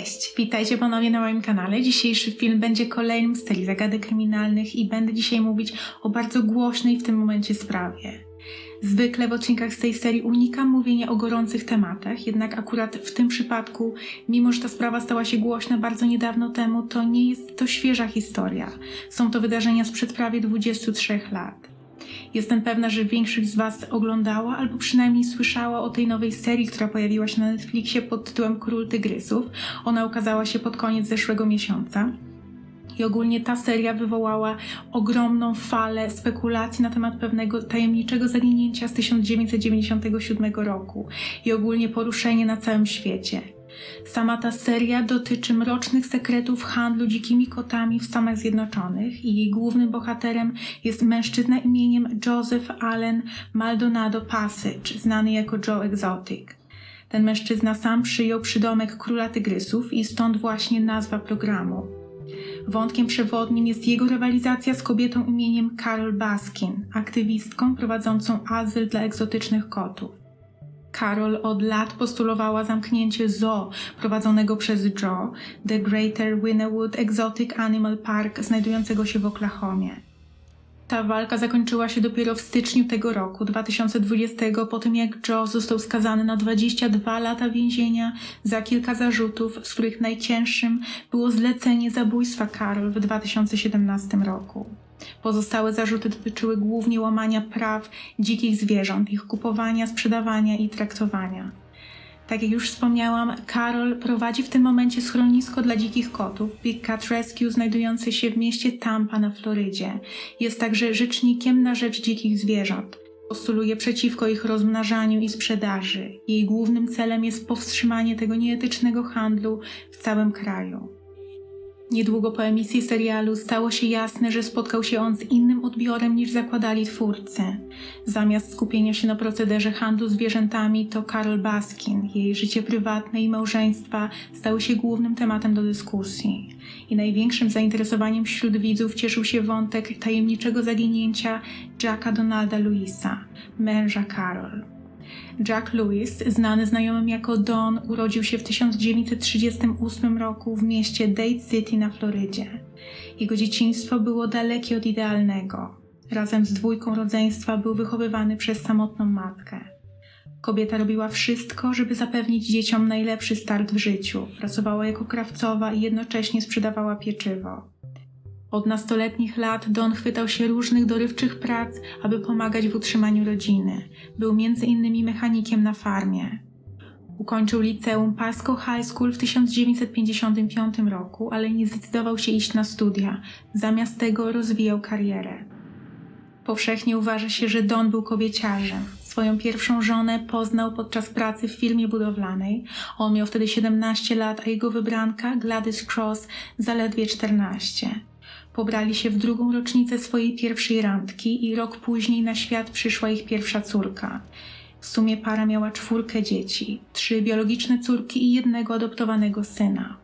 Cześć, witajcie ponownie na moim kanale. Dzisiejszy film będzie kolejnym z serii zagadek kryminalnych i będę dzisiaj mówić o bardzo głośnej w tym momencie sprawie. Zwykle w odcinkach z tej serii unikam mówienia o gorących tematach, jednak akurat w tym przypadku, mimo że ta sprawa stała się głośna bardzo niedawno temu, to nie jest to świeża historia. Są to wydarzenia sprzed prawie 23 lat. Jestem pewna, że większość z Was oglądała albo przynajmniej słyszała o tej nowej serii, która pojawiła się na Netflixie pod tytułem Król Tygrysów. Ona ukazała się pod koniec zeszłego miesiąca. I ogólnie ta seria wywołała ogromną falę spekulacji na temat pewnego tajemniczego zaginięcia z 1997 roku i ogólnie poruszenie na całym świecie. Sama ta seria dotyczy mrocznych sekretów handlu dzikimi kotami w Stanach Zjednoczonych i jej głównym bohaterem jest mężczyzna imieniem Joseph Allen Maldonado Passage, znany jako Joe Exotic. Ten mężczyzna sam przyjął przydomek króla tygrysów i stąd właśnie nazwa programu. Wątkiem przewodnim jest jego rywalizacja z kobietą imieniem Carol Baskin, aktywistką prowadzącą azyl dla egzotycznych kotów. Carol od lat postulowała zamknięcie zoo prowadzonego przez Joe, The Greater Winnewood Exotic Animal Park znajdującego się w Oklahomie. Ta walka zakończyła się dopiero w styczniu tego roku, 2020, po tym jak Joe został skazany na 22 lata więzienia za kilka zarzutów, z których najcięższym było zlecenie zabójstwa Carol w 2017 roku. Pozostałe zarzuty dotyczyły głównie łamania praw dzikich zwierząt, ich kupowania, sprzedawania i traktowania. Tak jak już wspomniałam, Carol prowadzi w tym momencie schronisko dla dzikich kotów Big Cat Rescue znajdujące się w mieście Tampa na Florydzie. Jest także rzecznikiem na rzecz dzikich zwierząt. Postuluje przeciwko ich rozmnażaniu i sprzedaży. Jej głównym celem jest powstrzymanie tego nieetycznego handlu w całym kraju. Niedługo po emisji serialu stało się jasne, że spotkał się on z innym odbiorem niż zakładali twórcy. Zamiast skupienia się na procederze handlu zwierzętami, to Carol Baskin, jej życie prywatne i małżeństwa stały się głównym tematem do dyskusji. I największym zainteresowaniem wśród widzów cieszył się wątek tajemniczego zaginięcia Jacka Donalda Louisa, męża Carol. Jack Lewis, znany znajomym jako Don, urodził się w 1938 roku w mieście Dade City na Florydzie. Jego dzieciństwo było dalekie od idealnego. Razem z dwójką rodzeństwa był wychowywany przez samotną matkę. Kobieta robiła wszystko, żeby zapewnić dzieciom najlepszy start w życiu. Pracowała jako krawcowa i jednocześnie sprzedawała pieczywo. Od nastoletnich lat Don chwytał się różnych dorywczych prac, aby pomagać w utrzymaniu rodziny. Był między innymi mechanikiem na farmie. Ukończył liceum Pasco High School w 1955 roku, ale nie zdecydował się iść na studia. Zamiast tego rozwijał karierę. Powszechnie uważa się, że Don był kobieciarzem. Swoją pierwszą żonę poznał podczas pracy w firmie budowlanej. On miał wtedy 17 lat, a jego wybranka, Gladys Cross, zaledwie 14. Pobrali się w drugą rocznicę swojej pierwszej randki i rok później na świat przyszła ich pierwsza córka. W sumie para miała czwórkę dzieci, trzy biologiczne córki i jednego adoptowanego syna.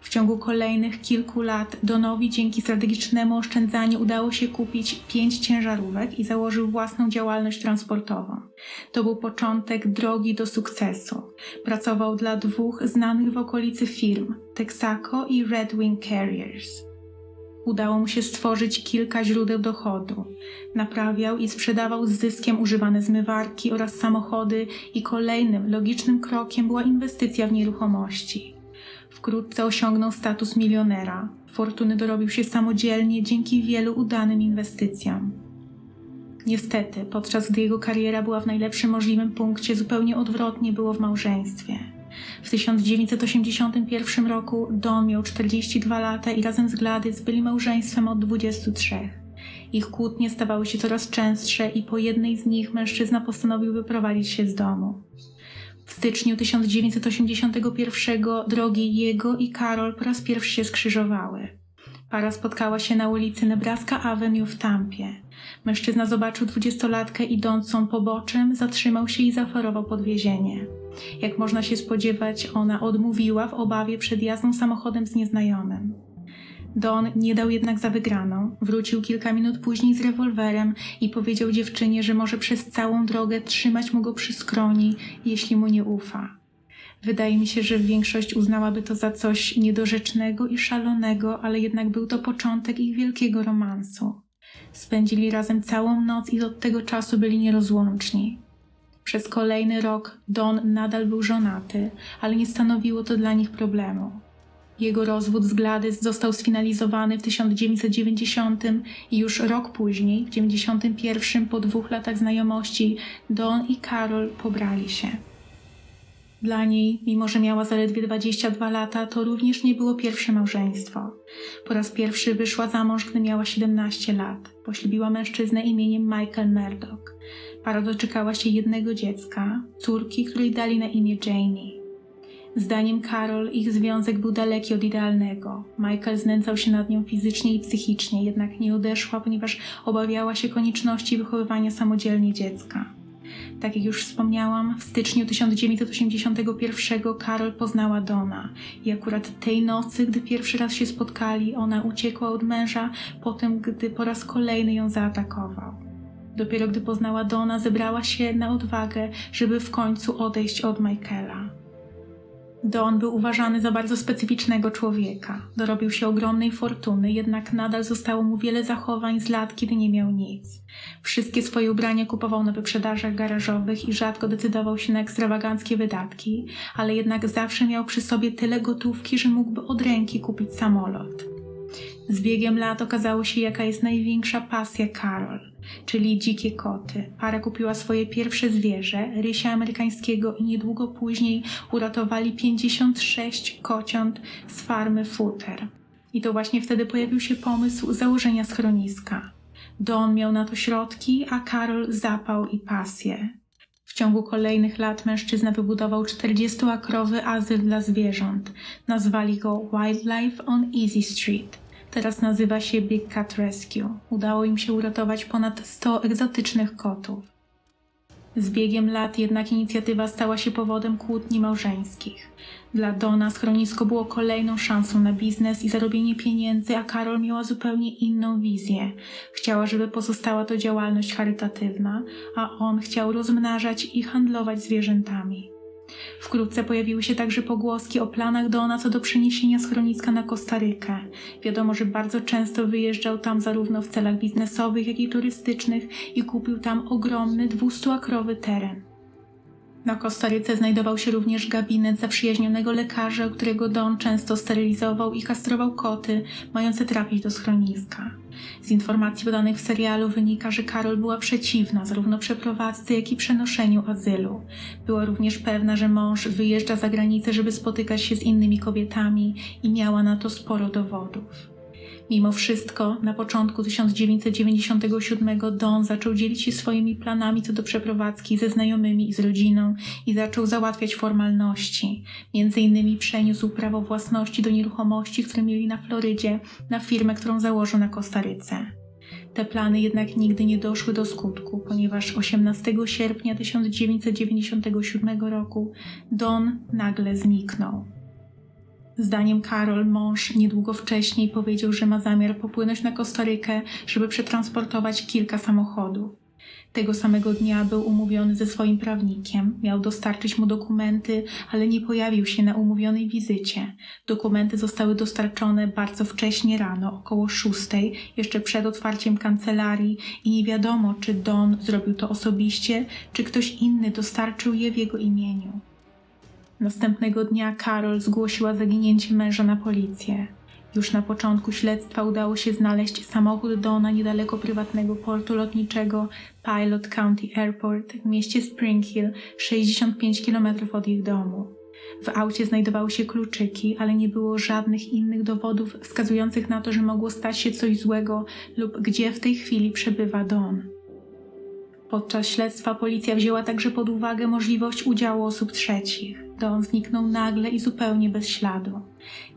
W ciągu kolejnych kilku lat Donowi dzięki strategicznemu oszczędzaniu udało się kupić pięć ciężarówek i założył własną działalność transportową. To był początek drogi do sukcesu. Pracował dla dwóch znanych w okolicy firm Texaco i Red Wing Carriers. Udało mu się stworzyć kilka źródeł dochodu. Naprawiał i sprzedawał z zyskiem używane zmywarki oraz samochody i kolejnym logicznym krokiem była inwestycja w nieruchomości. Wkrótce osiągnął status milionera. Fortuny dorobił się samodzielnie dzięki wielu udanym inwestycjom. Niestety, podczas gdy jego kariera była w najlepszym możliwym punkcie, zupełnie odwrotnie było w małżeństwie. W 1981 roku Don miał 42 lata i razem z Gladys byli małżeństwem od 23. Ich kłótnie stawały się coraz częstsze i po jednej z nich mężczyzna postanowił wyprowadzić się z domu. W styczniu 1981 drogi jego i Carol po raz pierwszy się skrzyżowały. Para spotkała się na ulicy Nebraska Avenue w Tampie. Mężczyzna zobaczył dwudziestolatkę idącą poboczem, zatrzymał się i zaoferował podwiezienie. Jak można się spodziewać, ona odmówiła w obawie przed jazdą samochodem z nieznajomym. Don nie dał jednak za wygraną. Wrócił kilka minut później z rewolwerem i powiedział dziewczynie, że może przez całą drogę trzymać mu go przy skroni, jeśli mu nie ufa. Wydaje mi się, że większość uznałaby to za coś niedorzecznego i szalonego, ale jednak był to początek ich wielkiego romansu. Spędzili razem całą noc i od tego czasu byli nierozłączni. Przez kolejny rok Don nadal był żonaty, ale nie stanowiło to dla nich problemu. Jego rozwód z Gladys został sfinalizowany w 1990 i już rok później, w 1991, po dwóch latach znajomości, Don i Carol pobrali się. Dla niej, mimo że miała zaledwie 22 lata, to również nie było pierwsze małżeństwo. Po raz pierwszy wyszła za mąż, gdy miała 17 lat. Poślubiła mężczyznę imieniem Michael Murdoch. Para doczekała się jednego dziecka, córki, której dali na imię Janie. Zdaniem Carol ich związek był daleki od idealnego. Michael znęcał się nad nią fizycznie i psychicznie, jednak nie odeszła, ponieważ obawiała się konieczności wychowywania samodzielnie dziecka. Tak jak już wspomniałam, w styczniu 1981 Carol poznała Dona i akurat tej nocy, gdy pierwszy raz się spotkali, ona uciekła od męża, potem gdy po raz kolejny ją zaatakował. Dopiero gdy poznała Dona, zebrała się na odwagę, żeby w końcu odejść od Michaela. Don był uważany za bardzo specyficznego człowieka. Dorobił się ogromnej fortuny, jednak nadal zostało mu wiele zachowań z lat, kiedy nie miał nic. Wszystkie swoje ubrania kupował na wyprzedażach garażowych i rzadko decydował się na ekstrawaganckie wydatki, ale jednak zawsze miał przy sobie tyle gotówki, że mógłby od ręki kupić samolot. Z biegiem lat okazało się, jaka jest największa pasja Carol, czyli dzikie koty. Para kupiła swoje pierwsze zwierzę, rysia amerykańskiego i niedługo później uratowali 56 kociąt z farmy Futer. I to właśnie wtedy pojawił się pomysł założenia schroniska. Don miał na to środki, a Carol zapał i pasję. W ciągu kolejnych lat mężczyzna wybudował 40-akrowy azyl dla zwierząt. Nazwali go Wildlife on Easy Street. Teraz nazywa się Big Cat Rescue. Udało im się uratować ponad 100 egzotycznych kotów. Z biegiem lat jednak inicjatywa stała się powodem kłótni małżeńskich. Dla Dona schronisko było kolejną szansą na biznes i zarobienie pieniędzy, a Karol miała zupełnie inną wizję. Chciała, żeby pozostała to działalność charytatywna, a on chciał rozmnażać i handlować zwierzętami. Wkrótce pojawiły się także pogłoski o planach Dona co do przeniesienia schroniska na Kostarykę. Wiadomo, że bardzo często wyjeżdżał tam zarówno w celach biznesowych, jak i turystycznych i kupił tam ogromny 200-akrowy teren. Na Kostaryce znajdował się również gabinet zaprzyjaźnionego lekarza, którego Don często sterylizował i kastrował koty, mające trafić do schroniska. Z informacji podanych w serialu wynika, że Karol była przeciwna zarówno przeprowadzce, jak i przenoszeniu azylu. Była również pewna, że mąż wyjeżdża za granicę, żeby spotykać się z innymi kobietami i miała na to sporo dowodów. Mimo wszystko, na początku 1997 Don zaczął dzielić się swoimi planami co do przeprowadzki ze znajomymi i z rodziną i zaczął załatwiać formalności. Między innymi przeniósł prawo własności do nieruchomości, które mieli na Florydzie, na firmę, którą założył na Kostaryce. Te plany jednak nigdy nie doszły do skutku, ponieważ 18 sierpnia 1997 roku Don nagle zniknął. Zdaniem Karol, mąż niedługo wcześniej powiedział, że ma zamiar popłynąć na Kostarykę, żeby przetransportować kilka samochodów. Tego samego dnia był umówiony ze swoim prawnikiem, miał dostarczyć mu dokumenty, ale nie pojawił się na umówionej wizycie. Dokumenty zostały dostarczone bardzo wcześnie rano, około szóstej, jeszcze przed otwarciem kancelarii i nie wiadomo, czy Don zrobił to osobiście, czy ktoś inny dostarczył je w jego imieniu. Następnego dnia Carol zgłosiła zaginięcie męża na policję. Już na początku śledztwa udało się znaleźć samochód Dona niedaleko prywatnego portu lotniczego Pilot County Airport w mieście Spring Hill, 65 km od ich domu. W aucie znajdowały się kluczyki, ale nie było żadnych innych dowodów wskazujących na to, że mogło stać się coś złego lub gdzie w tej chwili przebywa Don. Podczas śledztwa policja wzięła także pod uwagę możliwość udziału osób trzecich. Don zniknął nagle i zupełnie bez śladu.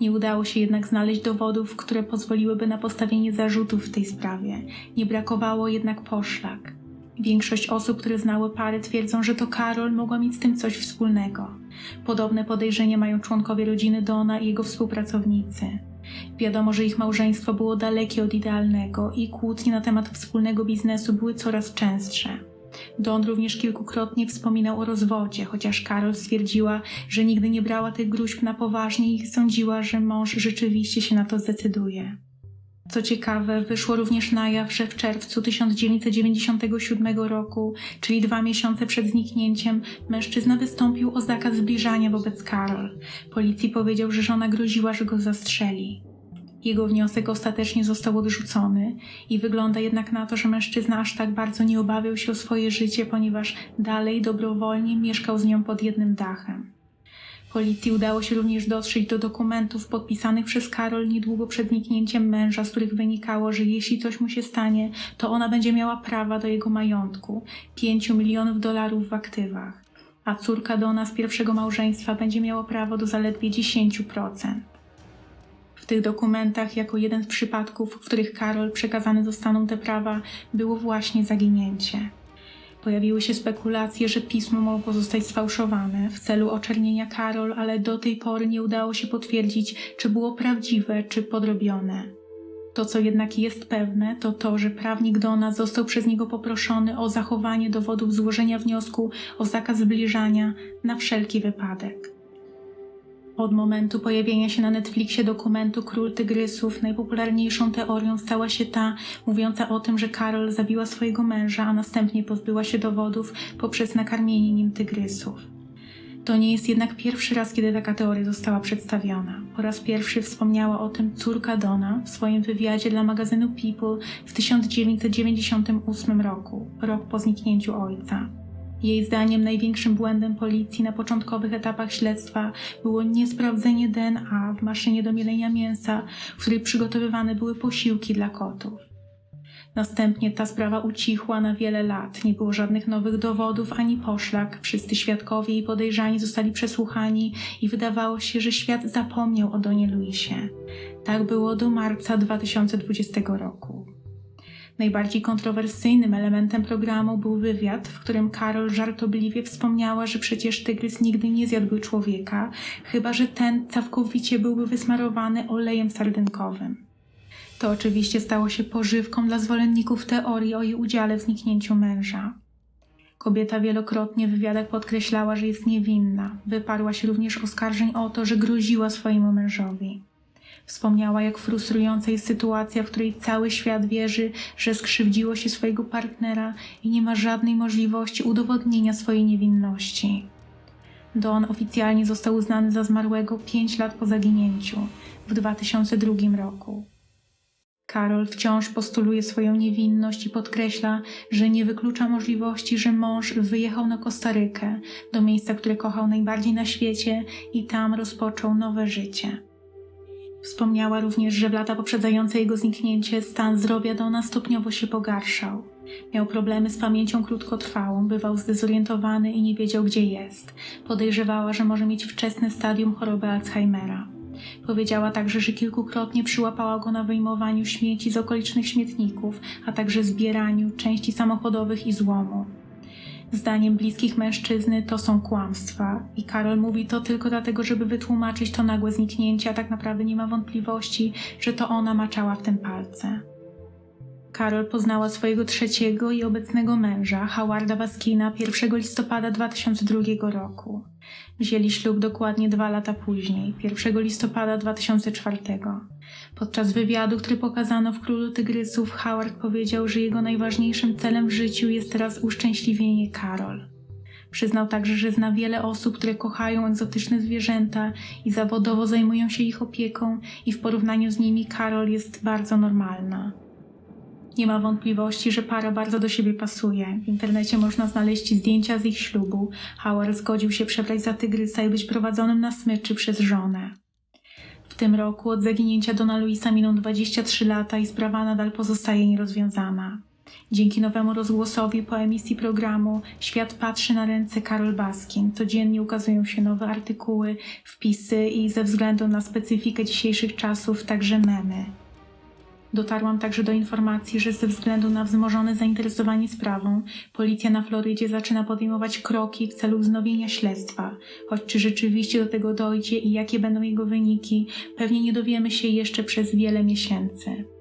Nie udało się jednak znaleźć dowodów, które pozwoliłyby na postawienie zarzutów w tej sprawie. Nie brakowało jednak poszlak. Większość osób, które znały parę, twierdzą, że to Karol mogła mieć z tym coś wspólnego. Podobne podejrzenia mają członkowie rodziny Dona i jego współpracownicy. Wiadomo, że ich małżeństwo było dalekie od idealnego i kłótnie na temat wspólnego biznesu były coraz częstsze. Don również kilkukrotnie wspominał o rozwodzie, chociaż Karol stwierdziła, że nigdy nie brała tych gruźb na poważnie i sądziła, że mąż rzeczywiście się na to zdecyduje. Co ciekawe, wyszło również na jaw, że w czerwcu 1997 roku, czyli dwa miesiące przed zniknięciem, mężczyzna wystąpił o zakaz zbliżania wobec Karol. Policji powiedział, że żona groziła, że go zastrzeli. Jego wniosek ostatecznie został odrzucony i wygląda jednak na to, że mężczyzna aż tak bardzo nie obawiał się o swoje życie, ponieważ dalej dobrowolnie mieszkał z nią pod jednym dachem. Policji udało się również dotrzeć do dokumentów podpisanych przez Karol niedługo przed zniknięciem męża, z których wynikało, że jeśli coś mu się stanie, to ona będzie miała prawa do jego majątku 5 milionów dolarów w aktywach, a córka Dona z pierwszego małżeństwa będzie miała prawo do zaledwie 10%. Tych dokumentach, jako jeden z przypadków, w których Karol przekazane zostaną te prawa, było właśnie zaginięcie. Pojawiły się spekulacje, że pismo mogło zostać sfałszowane w celu oczernienia Karol, ale do tej pory nie udało się potwierdzić, czy było prawdziwe, czy podrobione. To, co jednak jest pewne, to to, że prawnik Dona został przez niego poproszony o zachowanie dowodów złożenia wniosku o zakaz zbliżania na wszelki wypadek. Od momentu pojawienia się na Netflixie dokumentu Król Tygrysów najpopularniejszą teorią stała się ta mówiąca o tym, że Karol zabiła swojego męża, a następnie pozbyła się dowodów poprzez nakarmienie nim tygrysów. To nie jest jednak pierwszy raz, kiedy taka teoria została przedstawiona. Po raz pierwszy wspomniała o tym córka Dona w swoim wywiadzie dla magazynu People w 1998 roku, rok po zniknięciu ojca. Jej zdaniem największym błędem policji na początkowych etapach śledztwa było niesprawdzenie DNA w maszynie do mielenia mięsa, w której przygotowywane były posiłki dla kotów. Następnie ta sprawa ucichła na wiele lat, nie było żadnych nowych dowodów ani poszlak, wszyscy świadkowie i podejrzani zostali przesłuchani i wydawało się, że świat zapomniał o Donie Luisie. Tak było do marca 2020 roku. Najbardziej kontrowersyjnym elementem programu był wywiad, w którym Karol żartobliwie wspomniała, że przecież tygrys nigdy nie zjadł człowieka, chyba że ten całkowicie byłby wysmarowany olejem sardynkowym. To oczywiście stało się pożywką dla zwolenników teorii o jej udziale w zniknięciu męża. Kobieta wielokrotnie w wywiadach podkreślała, że jest niewinna. Wyparła się również oskarżeń o to, że groziła swojemu mężowi. Wspomniała, jak frustrująca jest sytuacja, w której cały świat wierzy, że skrzywdziło się swojego partnera i nie ma żadnej możliwości udowodnienia swojej niewinności. Don oficjalnie został uznany za zmarłego 5 lat po zaginięciu w 2002 roku. Karol wciąż postuluje swoją niewinność i podkreśla, że nie wyklucza możliwości, że mąż wyjechał na Kostarykę, do miejsca, które kochał najbardziej na świecie i tam rozpoczął nowe życie. Wspomniała również, że w lata poprzedzające jego zniknięcie stan zdrowia Dona stopniowo się pogarszał. Miał problemy z pamięcią krótkotrwałą, bywał zdezorientowany i nie wiedział, gdzie jest. Podejrzewała, że może mieć wczesne stadium choroby Alzheimera. Powiedziała także, że kilkukrotnie przyłapała go na wyjmowaniu śmieci z okolicznych śmietników, a także zbieraniu części samochodowych i złomu. Zdaniem bliskich mężczyzny to są kłamstwa i Karol mówi to tylko dlatego, żeby wytłumaczyć to nagłe zniknięcie, a tak naprawdę nie ma wątpliwości, że to ona maczała w tym palce. Karol poznała swojego trzeciego i obecnego męża, Howarda Baskina, 1 listopada 2002 roku. Wzięli ślub dokładnie dwa lata później, 1 listopada 2004. Podczas wywiadu, który pokazano w Królu Tygrysów, Howard powiedział, że jego najważniejszym celem w życiu jest teraz uszczęśliwienie Karol. Przyznał także, że zna wiele osób, które kochają egzotyczne zwierzęta i zawodowo zajmują się ich opieką, i w porównaniu z nimi Karol jest bardzo normalna. Nie ma wątpliwości, że para bardzo do siebie pasuje. W internecie można znaleźć zdjęcia z ich ślubu. Howard zgodził się przebrać za tygrysa i być prowadzonym na smyczy przez żonę. W tym roku od zaginięcia Dona Luisa miną 23 lata i sprawa nadal pozostaje nierozwiązana. Dzięki nowemu rozgłosowi po emisji programu Świat patrzy na ręce Karol Baskin. Codziennie ukazują się nowe artykuły, wpisy i ze względu na specyfikę dzisiejszych czasów także memy. Dotarłam także do informacji, że ze względu na wzmożone zainteresowanie sprawą, policja na Florydzie zaczyna podejmować kroki w celu wznowienia śledztwa. Choć czy rzeczywiście do tego dojdzie i jakie będą jego wyniki, pewnie nie dowiemy się jeszcze przez wiele miesięcy.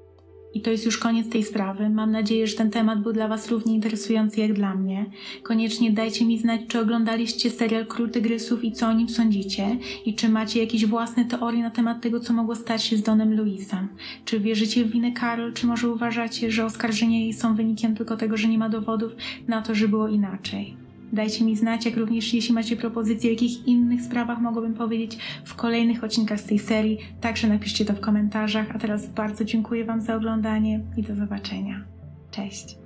I to jest już koniec tej sprawy. Mam nadzieję, że ten temat był dla Was równie interesujący jak dla mnie. Koniecznie dajcie mi znać, czy oglądaliście serial Król Tygrysów i co o nim sądzicie. I czy macie jakieś własne teorie na temat tego, co mogło stać się z Donem Luisem. Czy wierzycie w winę Karol, czy może uważacie, że oskarżenia jej są wynikiem tylko tego, że nie ma dowodów na to, że było inaczej. Dajcie mi znać, jak również jeśli macie propozycje, w jakich innych sprawach mogłabym powiedzieć w kolejnych odcinkach z tej serii. Także napiszcie to w komentarzach. A teraz bardzo dziękuję Wam za oglądanie i do zobaczenia. Cześć!